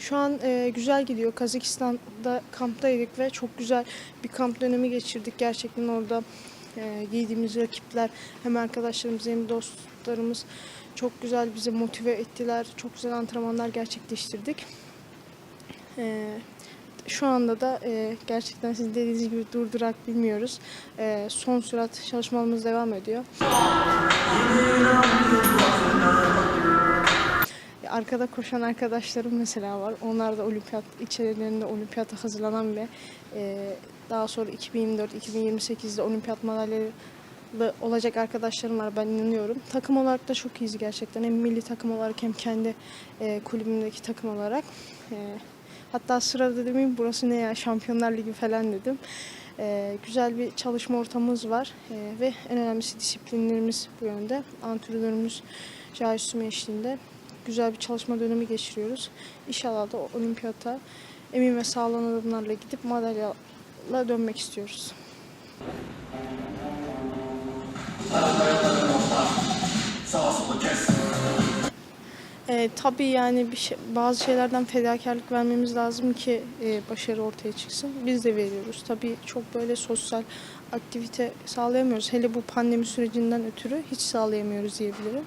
Şu an e, güzel gidiyor. Kazakistan'da kamptaydık ve çok güzel bir kamp dönemi geçirdik. Gerçekten orada e, giydiğimiz rakipler hem arkadaşlarımız hem dostlarımız çok güzel bizi motive ettiler. Çok güzel antrenmanlar gerçekleştirdik. E, şu anda da e, gerçekten siz dediğiniz gibi durdurak bilmiyoruz. E, son sürat çalışmalarımız devam ediyor. Arkada koşan arkadaşlarım mesela var. Onlar da olimpiyat içerilerinde olimpiyata hazırlanan ve e, daha sonra 2024-2028'de olimpiyat madalyalı olacak arkadaşlarım var ben inanıyorum. Takım olarak da çok iyiyiz gerçekten. Hem milli takım olarak hem kendi e, kulübümdeki takım olarak. E, hatta sırada dedim burası ne ya Şampiyonlar Ligi falan dedim. E, güzel bir çalışma ortamımız var E, ve en önemlisi disiplinlerimiz bu yönde. Antrenörümüz Cahit Süme eşliğinde güzel bir çalışma dönemi geçiriyoruz. İnşallah da olimpiyata emin ve sağlam adımlarla gidip madalyayla dönmek istiyoruz. E, tabii yani bir şey, bazı şeylerden fedakarlık vermemiz lazım ki e, başarı ortaya çıksın. Biz de veriyoruz. Tabii çok böyle sosyal aktivite sağlayamıyoruz. Hele bu pandemi sürecinden ötürü hiç sağlayamıyoruz diyebilirim.